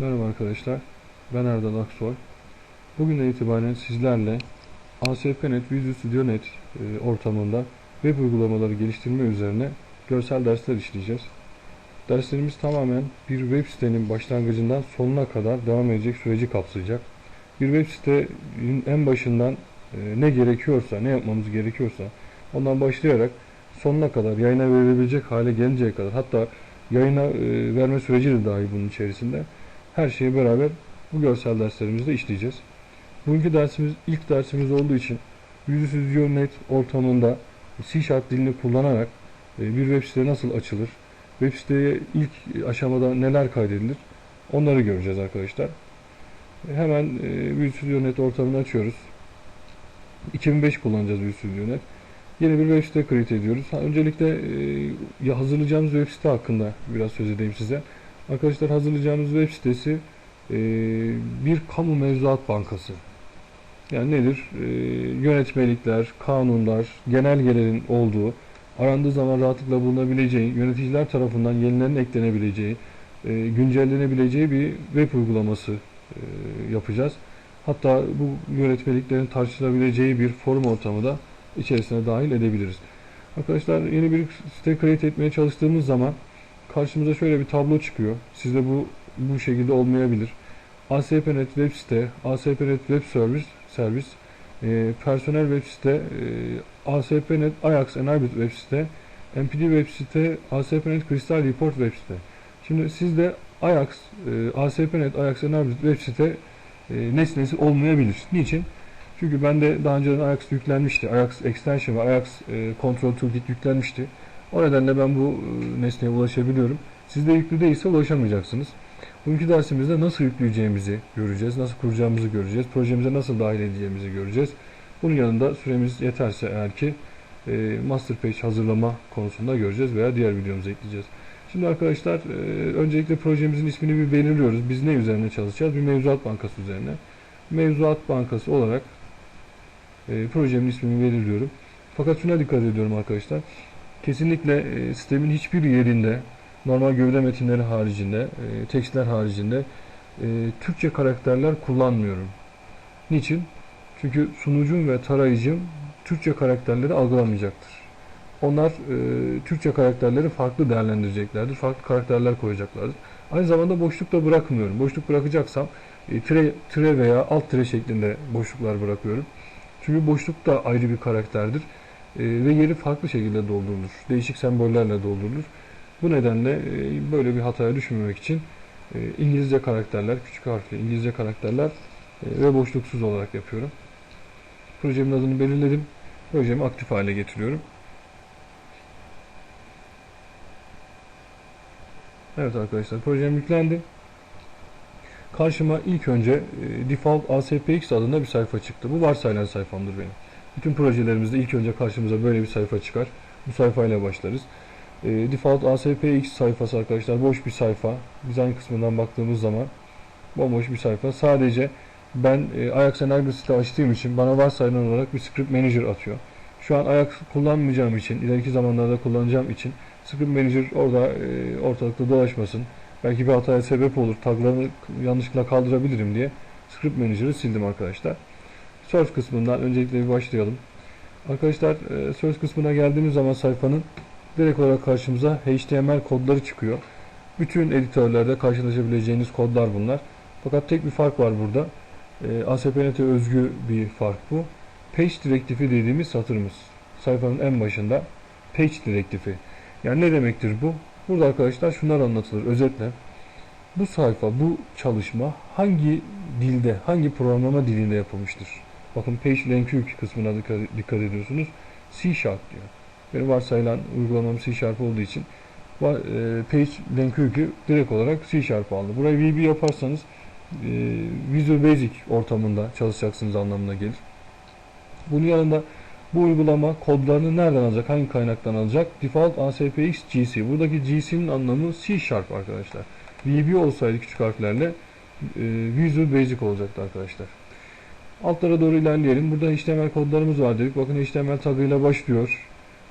Merhaba arkadaşlar, ben Erdal Aksoy. Bugünden itibaren sizlerle ASP.NET, Visual Studio Net e, ortamında web uygulamaları geliştirme üzerine görsel dersler işleyeceğiz. Derslerimiz tamamen bir web sitenin başlangıcından sonuna kadar devam edecek süreci kapsayacak. Bir web sitenin en başından e, ne gerekiyorsa, ne yapmamız gerekiyorsa ondan başlayarak sonuna kadar yayına verilebilecek hale gelinceye kadar hatta yayına e, verme süreci de dahil bunun içerisinde her şeyi beraber bu görsel derslerimizde işleyeceğiz. Bugünkü dersimiz ilk dersimiz olduğu için Studio Net ortamında C Sharp dilini kullanarak e, bir web site nasıl açılır, web siteye ilk aşamada neler kaydedilir onları göreceğiz arkadaşlar. Hemen e, Studio Net ortamını açıyoruz. 2005 kullanacağız Studio Net. Yeni bir web site create ediyoruz. Öncelikle e, ya hazırlayacağımız web site hakkında biraz söz edeyim size. Arkadaşlar hazırlayacağımız web sitesi e, bir kamu mevzuat bankası. Yani nedir? E, yönetmelikler, kanunlar, genelgelerin olduğu, arandığı zaman rahatlıkla bulunabileceği, yöneticiler tarafından yenilerin eklenebileceği, e, güncellenebileceği bir web uygulaması e, yapacağız. Hatta bu yönetmeliklerin tartışılabileceği bir forum ortamı da içerisine dahil edebiliriz. Arkadaşlar yeni bir site create etmeye çalıştığımız zaman karşımıza şöyle bir tablo çıkıyor. Sizde bu bu şekilde olmayabilir. ASP.NET web site, ASP.NET web service, servis, e, personel web site, e, ASP.NET Ajax Enabled web site, MPD web site, ASP.NET Crystal Report web site. Şimdi sizde Ajax, e, ASP.NET Ajax Enabled web site e, nesnesi olmayabilir. Niçin? Çünkü bende daha önceden Ajax yüklenmişti. Ajax Extension ve Ajax e, Control Toolkit yüklenmişti. O nedenle ben bu e, nesneye ulaşabiliyorum. Sizde yüklü değilse ulaşamayacaksınız. Bugünkü dersimizde nasıl yükleyeceğimizi göreceğiz, nasıl kuracağımızı göreceğiz, projemize nasıl dahil edeceğimizi göreceğiz. Bunun yanında süremiz yeterse eğer ki e, master page hazırlama konusunda göreceğiz veya diğer videomuza ekleyeceğiz. Şimdi arkadaşlar e, öncelikle projemizin ismini bir belirliyoruz. Biz ne üzerine çalışacağız? Bir mevzuat bankası üzerine. Mevzuat bankası olarak projemin ismini belirliyorum. Fakat şuna dikkat ediyorum arkadaşlar. Kesinlikle e, sistemin hiçbir yerinde normal gövde metinleri haricinde, e, tekstler haricinde e, Türkçe karakterler kullanmıyorum. Niçin? Çünkü sunucum ve tarayıcım Türkçe karakterleri algılamayacaktır. Onlar e, Türkçe karakterleri farklı değerlendireceklerdir. Farklı karakterler koyacaklardır. Aynı zamanda boşluk da bırakmıyorum. Boşluk bırakacaksam e, tire, tire veya alt tire şeklinde boşluklar bırakıyorum. Çünkü boşluk da ayrı bir karakterdir. E, ve yeri farklı şekilde doldurulur. Değişik sembollerle doldurulur. Bu nedenle e, böyle bir hataya düşmemek için e, İngilizce karakterler, küçük harfli İngilizce karakterler e, ve boşluksuz olarak yapıyorum. Projemin adını belirledim. Projemi aktif hale getiriyorum. Evet arkadaşlar projem yüklendi. Karşıma ilk önce default ASPX adında bir sayfa çıktı. Bu varsayılan sayfamdır benim. Bütün projelerimizde ilk önce karşımıza böyle bir sayfa çıkar. Bu sayfayla başlarız. E, default ASPX sayfası arkadaşlar boş bir sayfa. Design kısmından baktığımız zaman bomboş bir sayfa. Sadece ben e, Ajax site açtığım için bana varsayılan olarak bir script manager atıyor. Şu an Ajax kullanmayacağım için, ileriki zamanlarda kullanacağım için script manager orada e, ortalıkta dolaşmasın. Belki bir hataya sebep olur. Taglarını yanlışlıkla kaldırabilirim diye script manager'ı sildim arkadaşlar. Source kısmından öncelikle bir başlayalım. Arkadaşlar e, source kısmına geldiğimiz zaman sayfanın direkt olarak karşımıza HTML kodları çıkıyor. Bütün editörlerde karşılaşabileceğiniz kodlar bunlar. Fakat tek bir fark var burada. ASP.NET'e özgü bir fark bu. Page direktifi dediğimiz satırımız. Sayfanın en başında page direktifi. Yani ne demektir bu? Burada arkadaşlar şunlar anlatılır özetle. Bu sayfa, bu çalışma hangi dilde, hangi programlama dilinde yapılmıştır? Bakın page language kısmına dikkat, ediyorsunuz. C Sharp diyor. Benim varsayılan uygulamam C Sharp olduğu için e, page language'ü direkt olarak C Sharp aldı. Burayı VB yaparsanız e, Visual Basic ortamında çalışacaksınız anlamına gelir. Bunun yanında bu uygulama kodlarını nereden alacak, hangi kaynaktan alacak? Default ASPX GC. Buradaki GC'nin anlamı C Sharp arkadaşlar. VB olsaydı küçük harflerle e, Visual Basic olacaktı arkadaşlar. Altlara doğru ilerleyelim. Burada HTML kodlarımız var dedik. Bakın HTML tagıyla başlıyor.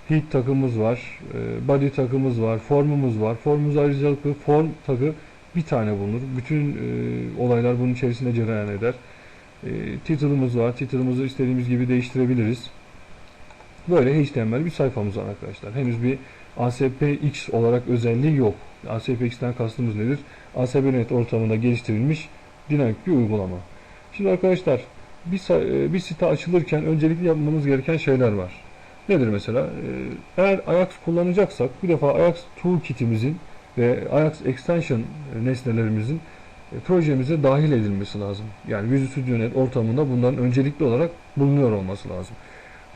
Heat takımız var. E, body takımız var. Formumuz var. Formumuz ayrıcalıklı form tagı bir tane bulunur. Bütün e, olaylar bunun içerisinde cereyan eder. E, title'ımız var. Title'ımızı istediğimiz gibi değiştirebiliriz. Böyle HTML bir sayfamız var arkadaşlar. Henüz bir ASPX olarak özelliği yok. ASPX'ten kastımız nedir? ASP.NET ortamında geliştirilmiş dinamik bir uygulama. Şimdi arkadaşlar bir, e, bir site açılırken öncelikle yapmamız gereken şeyler var. Nedir mesela? Ee, Eğer Ajax kullanacaksak bir defa Ajax Toolkit'imizin ve Ajax Extension nesnelerimizin e, projemize dahil edilmesi lazım. Yani Visual Studio Net ortamında bunların öncelikli olarak bulunuyor olması lazım.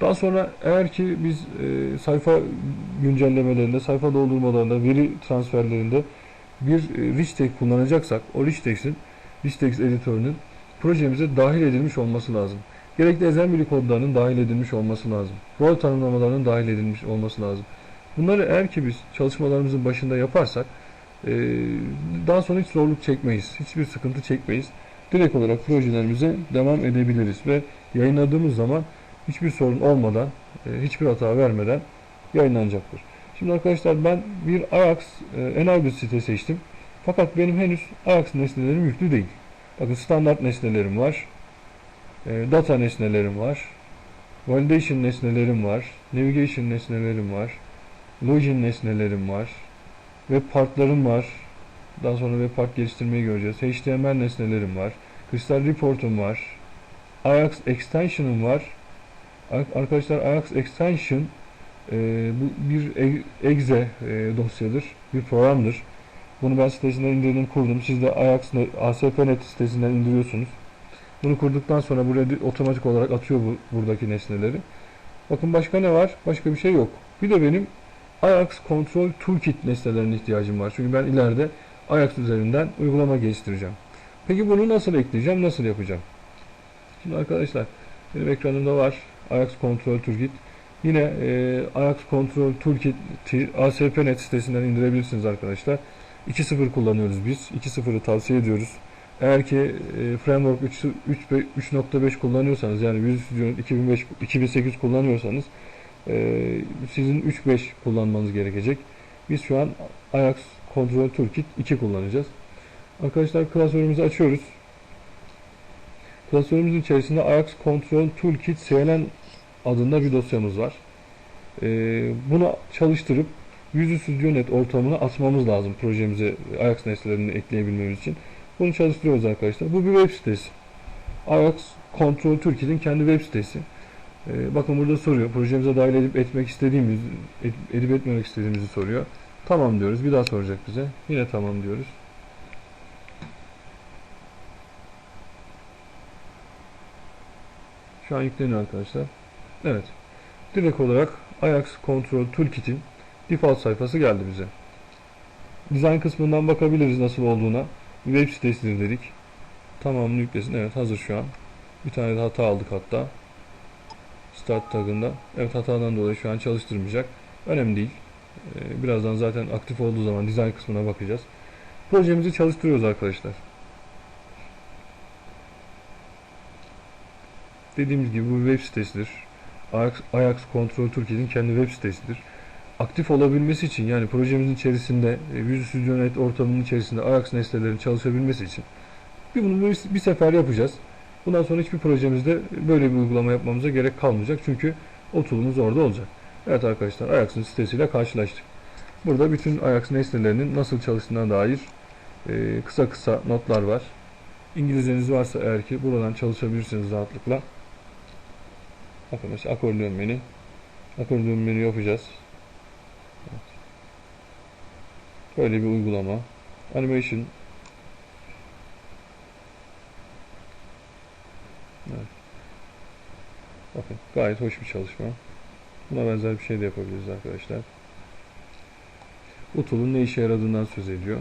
Daha sonra eğer ki biz e, sayfa güncellemelerinde, sayfa doldurmalarında, veri transferlerinde bir e, rich text kullanacaksak o rich text'in, rich text editörünün projemize dahil edilmiş olması lazım. Gerekli assembly kodlarının dahil edilmiş olması lazım. Rol tanımlamalarının dahil edilmiş olması lazım. Bunları eğer ki biz çalışmalarımızın başında yaparsak e, daha sonra hiç zorluk çekmeyiz. Hiçbir sıkıntı çekmeyiz. Direkt olarak projelerimize devam edebiliriz ve yayınladığımız zaman hiçbir sorun olmadan, e, hiçbir hata vermeden yayınlanacaktır. Şimdi arkadaşlar ben bir Ajax e, Enable site seçtim. Fakat benim henüz Ajax nesnelerim yüklü değil. Bakın standart nesnelerim var. E, data nesnelerim var. Validation nesnelerim var. Navigation nesnelerim var. Login nesnelerim var. Web partlarım var. Daha sonra web part geliştirmeyi göreceğiz. HTML nesnelerim var. Crystal Report'um var. Ajax Extension'ım var. Ar- Arkadaşlar Ajax Extension e, bu bir e- exe e, dosyadır. Bir programdır. Bunu ben sitesinden indirdim kurdum. Siz de Ajax ne- ASP.NET sitesinden indiriyorsunuz. Bunu kurduktan sonra buraya otomatik olarak atıyor bu buradaki nesneleri. Bakın başka ne var? Başka bir şey yok. Bir de benim Ajax Control Toolkit nesnelerine ihtiyacım var. Çünkü ben ileride Ajax üzerinden uygulama geliştireceğim. Peki bunu nasıl ekleyeceğim? Nasıl yapacağım? Şimdi arkadaşlar benim ekranımda var Ajax Control Toolkit. Yine e, Ajax Control Toolkit'i ASP.NET sitesinden indirebilirsiniz arkadaşlar. 2.0 kullanıyoruz biz. 2.0'ı tavsiye ediyoruz. Eğer ki e, Framework 3 3 3.5 kullanıyorsanız yani Visual Studio 2005 2008 kullanıyorsanız e, sizin 3.5 kullanmanız gerekecek. Biz şu an Ajax Control Toolkit 2 kullanacağız. Arkadaşlar klasörümüzü açıyoruz. Klasörümüzün içerisinde Ajax Control Toolkit CLN adında bir dosyamız var. E, bunu çalıştırıp Visual Studio Net ortamına atmamız lazım projemize Ajax nesnelerini ekleyebilmemiz için. Bunu çalıştırıyoruz arkadaşlar. Bu bir web sitesi. Ajax Control Türkiye'nin kendi web sitesi. Ee, bakın burada soruyor. Projemize dahil edip etmek istediğimiz, ed- edip etmemek istediğimizi soruyor. Tamam diyoruz. Bir daha soracak bize. Yine tamam diyoruz. Şu an yükleniyor arkadaşlar. Evet. Direkt olarak Ajax Control Toolkit'in default sayfası geldi bize. Design kısmından bakabiliriz nasıl olduğuna. Web sitesidir dedik. Tamamını yüklesin. Evet hazır şu an. Bir tane de hata aldık hatta. Start tagında. Evet hatadan dolayı şu an çalıştırmayacak. Önemli değil. Ee, birazdan zaten aktif olduğu zaman design kısmına bakacağız. Projemizi çalıştırıyoruz arkadaşlar. Dediğimiz gibi bu web sitesidir. Ajax Control Türkiye'nin kendi web sitesidir aktif olabilmesi için yani projemizin içerisinde e, Visual Studio Net ortamının içerisinde Ajax nesnelerin çalışabilmesi için bir bunu bir, bir sefer yapacağız. Bundan sonra hiçbir projemizde böyle bir uygulama yapmamıza gerek kalmayacak. Çünkü o orada olacak. Evet arkadaşlar Ajax'ın sitesiyle karşılaştık. Burada bütün Ajax nesnelerinin nasıl çalıştığına dair e, kısa kısa notlar var. İngilizceniz varsa eğer ki buradan çalışabilirsiniz rahatlıkla. Bakın mesela akordeon menü. Akordeon menü yapacağız. Böyle bir uygulama. Animation. Evet. Bakın gayet hoş bir çalışma. Buna benzer bir şey de yapabiliriz arkadaşlar. Bu tool'un ne işe yaradığından söz ediyor.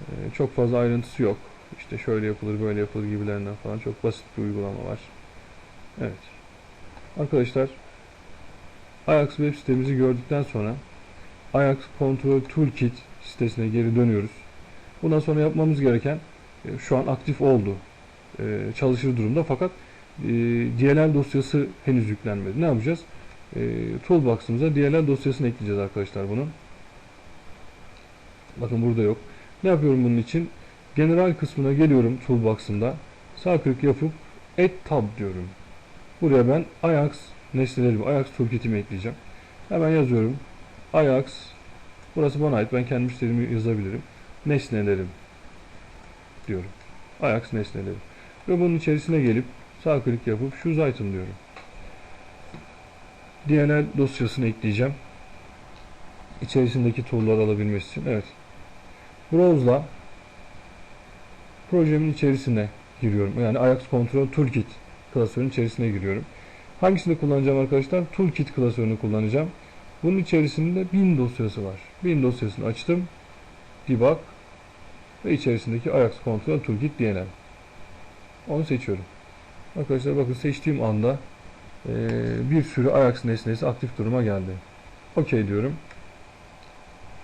Ee, çok fazla ayrıntısı yok. İşte şöyle yapılır, böyle yapılır gibilerinden falan çok basit bir uygulama var. Evet. Arkadaşlar Ajax web sitemizi gördükten sonra Ajax Control Toolkit sitesine geri dönüyoruz. Bundan sonra yapmamız gereken e, şu an aktif oldu. E, çalışır durumda fakat e, DLL dosyası henüz yüklenmedi. Ne yapacağız? Toolbox'ımıza DLL dosyasını ekleyeceğiz arkadaşlar bunun. Bakın burada yok. Ne yapıyorum bunun için? General kısmına geliyorum toolbox'ımda. Sağ klik yapıp Add Tab diyorum. Buraya ben Ajax nesnelerimi, Ajax toolkit'imi ekleyeceğim. Hemen yazıyorum. Ajax Burası bana ait. Ben kendi istediğimi yazabilirim. Nesnelerim diyorum. Ajax nesneleri. Ve bunun içerisine gelip sağ klik yapıp Choose Item diyorum. DLL dosyasını ekleyeceğim. İçerisindeki tool'ları alabilmesi için. Evet. Browse'la projemin içerisine giriyorum. Yani Ajax Control Toolkit klasörünün içerisine giriyorum. Hangisini kullanacağım arkadaşlar? Toolkit klasörünü kullanacağım. Bunun içerisinde bin dosyası var. Bin dosyasını açtım. Debug ve içerisindeki Ajax Control Toolkit DNL. Onu seçiyorum. Arkadaşlar bakın seçtiğim anda eee, bir sürü Ajax nesnesi aktif duruma geldi. OK diyorum.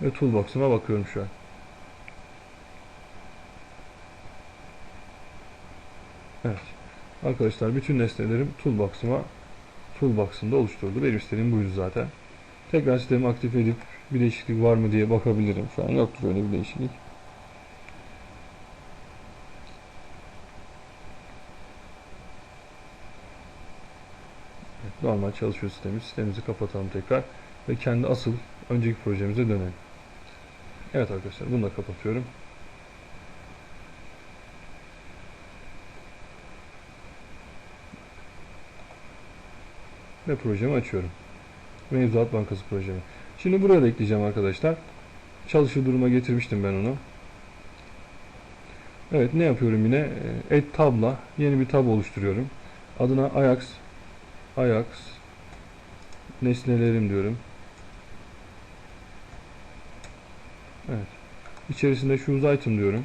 Ve toolbox'ıma bakıyorum şu an. Evet. Arkadaşlar bütün nesnelerim toolbox'ıma toolbox'ımda oluşturuldu. Benim istediğim buydu zaten. Tekrar sistemi aktif edip bir değişiklik var mı diye bakabilirim. Şu an yoktur öyle bir değişiklik. Evet, normal çalışıyor sistemimiz. Sistemimizi kapatalım tekrar ve kendi asıl önceki projemize dönelim. Evet arkadaşlar bunu da kapatıyorum. Ve projemi açıyorum. Mevzuat Bankası projemi. Şimdi buraya da ekleyeceğim arkadaşlar. Çalışır duruma getirmiştim ben onu. Evet ne yapıyorum yine? Add tab'la yeni bir tab oluşturuyorum. Adına Ajax Ajax nesnelerim diyorum. Evet. İçerisinde choose item diyorum.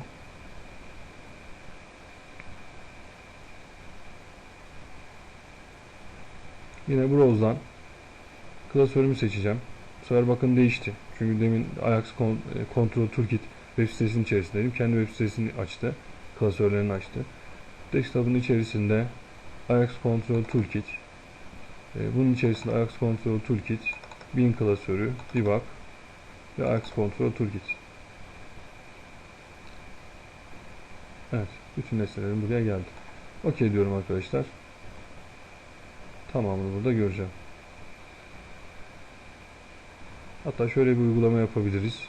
Yine browse'dan klasörümü seçeceğim. Bu sefer bakın değişti. Çünkü demin Ajax e, Control Toolkit web sitesinin içerisindeydim. Kendi web sitesini açtı. Klasörlerini açtı. Desktop'un içerisinde Ajax Control Toolkit e, bunun içerisinde Ajax Control Toolkit bin klasörü, debug ve Ajax Control Toolkit. Evet. Bütün nesnelerim buraya geldi. OK diyorum arkadaşlar. Tamamını burada göreceğim. Hatta şöyle bir uygulama yapabiliriz.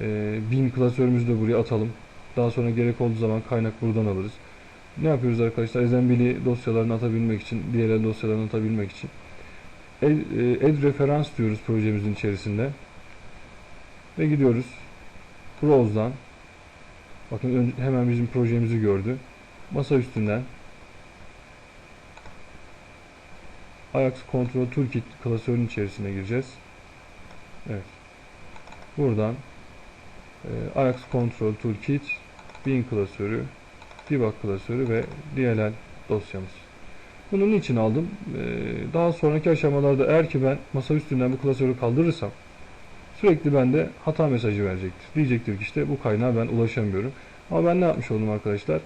Ee, bin klasörümüzü de buraya atalım. Daha sonra gerek olduğu zaman kaynak buradan alırız. Ne yapıyoruz arkadaşlar? Assembly dosyalarını atabilmek için, DLL dosyalarını atabilmek için. Add, e, add referans diyoruz projemizin içerisinde. Ve gidiyoruz. Browse'dan. Bakın hemen bizim projemizi gördü. Masa üstünden Ajax Control Toolkit klasörünün içerisine gireceğiz. Evet. Buradan e, Ajax Control Toolkit, bin klasörü, debug klasörü ve DLL dosyamız. Bunu niçin aldım? E, daha sonraki aşamalarda eğer ki ben masa üstünden bu klasörü kaldırırsam sürekli bende hata mesajı verecektir. Diyecektir ki işte bu kaynağa ben ulaşamıyorum. Ama ben ne yapmış oldum arkadaşlar?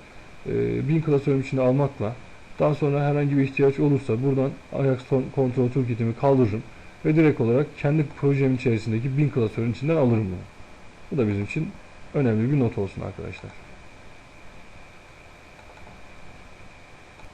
E, bin klasörüm içinde almakla daha sonra herhangi bir ihtiyaç olursa buradan Ajax Control Toolkit'imi kaldırırım ve direkt olarak kendi projemin içerisindeki bin klasörün içinden alırım bunu. Bu da bizim için önemli bir not olsun arkadaşlar.